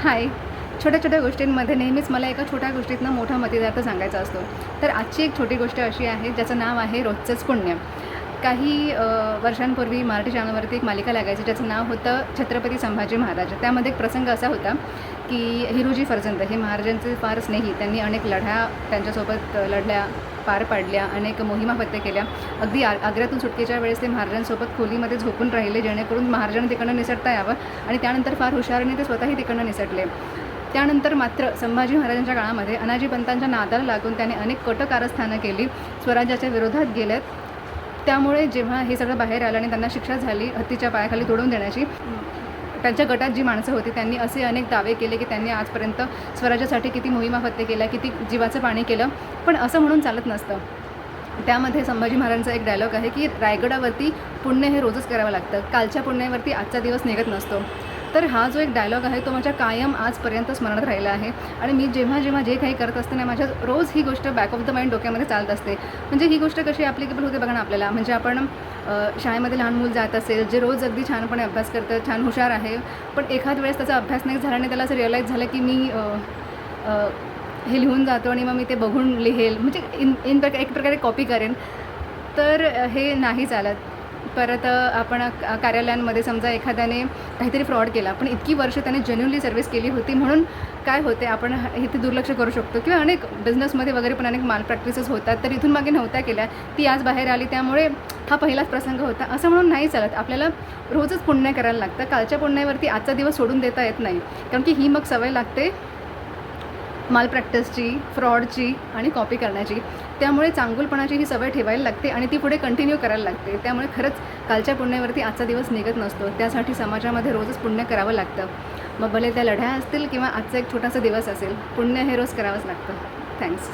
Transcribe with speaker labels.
Speaker 1: हाय. छोट्या छोट्या गोष्टींमध्ये नेहमीच मला एका छोट्या गोष्टीतनं मोठा मतिदार्थ सांगायचा असतो. तर आजची एक छोटी गोष्ट अशी आहे ज्याचं नाव आहे रोजचंच पुण्य. काही वर्षांपूर्वी मराठी चॅनलवरती एक मालिका लागायची ज्याचं नाव होतं छत्रपती संभाजी महाराज. त्यामध्ये एक प्रसंग असा होता की हिरोजी फर्जंद हे महाराजांचे फार स्नेही त्यांनी अनेक लढ्या त्यांच्यासोबत लढल्या पार पाडल्या अनेक मोहिमा फत्ते केल्या. अगदी आ आग्र्यातून सुटकेच्या वेळेस ते महाराजांसोबत खोलीमध्ये झोपून राहिले जेणेकरून महाराजांना तिकडनं निसटता यावं आणि त्यानंतर फार हुशारीने ते स्वतःही तिकडनं निसटले. त्यानंतर मात्र संभाजी महाराजांच्या काळामध्ये अनाजी पंतांच्या नादाला लागून त्याने अनेक कट कारस्थानं केली. स्वराज्याच्या विरोधात गेल्यात त्यामुळे जेव्हा हे सगळं बाहेर आलं आणि त्यांना शिक्षा झाली हत्तीच्या पायाखाली तोडून देण्याची त्यांच्या गटात जी माणसं होती त्यांनी असे अनेक दावे केले की त्यांनी आजपर्यंत स्वराज्यासाठी किती मोहिमा फत्ते केल्या किती जीवाचं पाणी केलं पण असं म्हणून चालत नसतं. त्यामध्ये संभाजी महाराजांचा एक डायलॉग आहे की रायगडावरती पुण्य हे रोजच करावं लागतं. कालच्या पुण्यावरती आजचा दिवस निघत नसतो. तर हा जो एक डायलॉग आहे तो माझ्या कायम आजपर्यंत स्मरणात राहिला आहे. आणि मी जेव्हा जेव्हा जे काही करत असते ना माझ्या रोज ही गोष्ट बॅक ऑफ द माइंड डोक्यामध्ये चालत असते. म्हणजे ही गोष्ट कशी ॲप्लिकेबल होते बघा ना आपल्याला. म्हणजे आपण शाळेमध्ये लहान मूल जात असेल जे रोज अगदी छानपणे अभ्यास करतं छान हुशार आहे पण एखाद वेळेस त्याचा अभ्यास नाही झाला आणि त्याला असं रिअलाईज झालं की मी हे लिहून जातो आणि मग मी ते बघून लिहेल. म्हणजे इन इन प्रकार एक प्रकारे कॉपी करेन. तर हे नाही चालत. परत आपण कार्यालयांमध्ये समजा एखाद्याने काहीतरी फ्रॉड केला पण इतकी वर्ष त्याने जेन्युनली सर्व्हिस केली होती म्हणून काय होते आपण इथे दुर्लक्ष करू शकतो. किंवा अनेक बिझनेसमध्ये वगैरे पण अनेक माल प्रॅक्टिसेस होतात तर इथून मागे नव्हत्या केल्या ती आज बाहेर आली त्यामुळे हा पहिलाच प्रसंग होता. असं म्हणून नाही चालत. आपल्याला रोजच पुण्य करायला लागतं. कालच्या पुण्यावरती आजचा दिवस सोडून देता येत नाही. कारण की ही मग सवय लागते माल प्रॅक्टिसची फ्रॉडची आणि कॉपी करण्याची. त्यामुळे चांगुलपणाची ही सवय ठेवायला लागते आणि ती पुढे कंटिन्यू करायला लागते. त्यामुळे खरंच कालच्या पुण्यावरती आजचा दिवस निघत नसतो. त्यासाठी समाजामध्ये रोजच पुण्य करावं लागतं. मग भले त्या लढ्या असतील किंवा आजचा एक छोटासा दिवस असेल पुण्य हे रोज करावंच लागतं. थँक्स